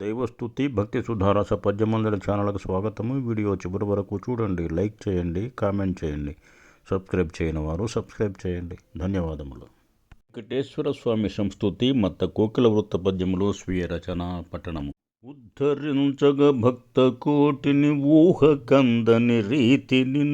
దైవస్థుతి భక్తి సుధారస పద్యమందల ఛానల్కు స్వాగతము. వీడియో చివరి వరకు చూడండి లైక్ చేయండి కామెంట్ చేయండి. సబ్స్క్రైబ్ చేయని వారు సబ్స్క్రైబ్ చేయండి. ధన్యవాదములు. వెంకటేశ్వర స్వామి సంస్థుతి మత్త కోకిల వృత్త పద్యములు స్వీయ రచన పట్టణము. ఉద్ధరించగ భక్త కోటిని ఊహ కందని రీతిని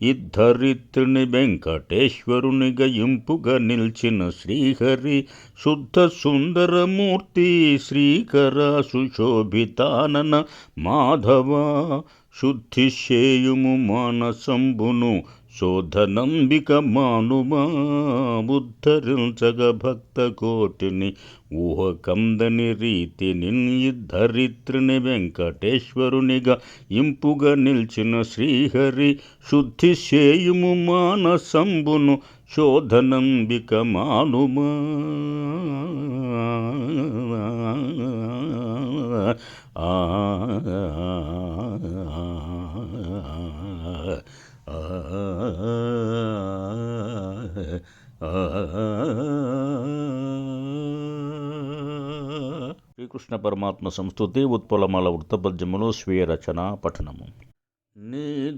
ఇద్ధరిత్రిని వెంకటేశ్వరుని గయింపుగా నిల్చిన శ్రీహరి శుద్ధ సుందరమూర్తి శ్రీకర సుశోభితానన మాధవ శుద్ధి చేయుము మానసంబును శోధనంబిక మానుమా ఉద్ధరించగ భక్త కోటిని ఊహ కందని రీతిని ధరిత్రిని వెంకటేశ్వరునిగా ఇంపుగా నిల్చిన శ్రీహరి శుద్ధి చేయుము మానసంబును శోధనంబిక మానుమా ఆ శ్రీకృష్ణ పరమాత్మ సంస్థుతి ఉత్పలమాల వృత్తపద్యములు స్వీయ రచన పఠనము. నీ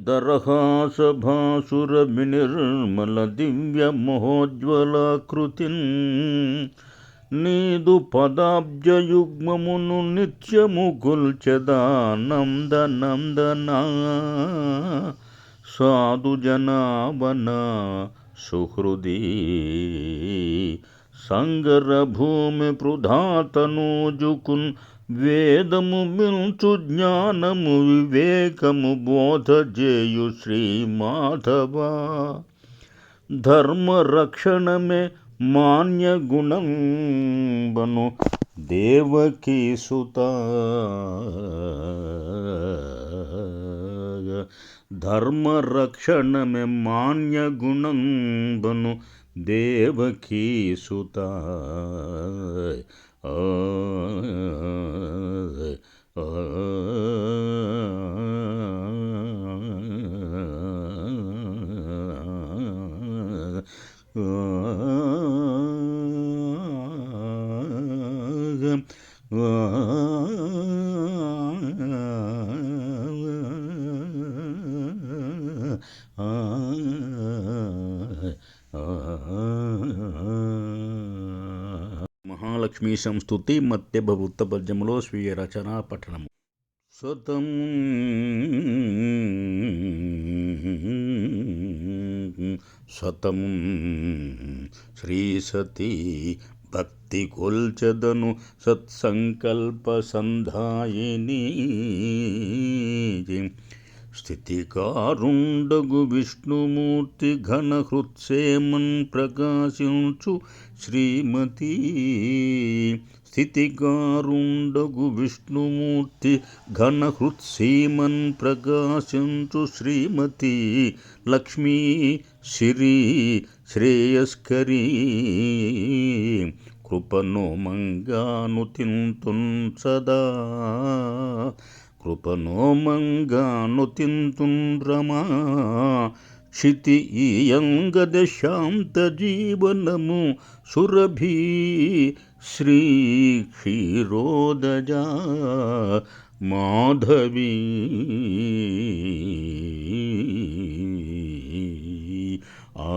దివ్య మహోజ్వలాకృతిన్ నీదు పదాబ్జయుగ్మమును నిత్యము గుల్చెదా నంద నందనా. సాధు జనావన సుహృది సంగర భూమి పృధాతనూజుకున్ వేదము మిల్చు జ్ఞానము వివేకము బోధ చేయు శ్రీ మాధవ ధర్మ రక్షణమే మాన్య గుణం బను धर्म रक्षण में मान्य गुणंदनु देव की सुता మహాలక్ష్మీ సంస్థుతి మధ్య భవృత్త పద్యములో స్వీయ రచనా పఠనము. సతం సతం శ్రీ సతీ భక్తి కొల్చదను సత్సంకల్ప సంధాయిని. స్థితికారుండగు విష్ణుమూర్తి ఘనహృత్సేమన్ ప్రకాశించు శ్రీమతి. స్థితికారుండగు విష్ణుమూర్తి ఘనహృత్సీమన్ ప్రకాశించు శ్రీమతి. లక్ష్మీ శ్రీ శ్రేయస్కరీ. కృపను మంగాను తింతున్ సదా. కృపనో మంగాను తింతున్ క్షితి ఈయంగద శాంత జీవనము సురభి శ్రీ క్షీరోదజ మాధవీ. ఆ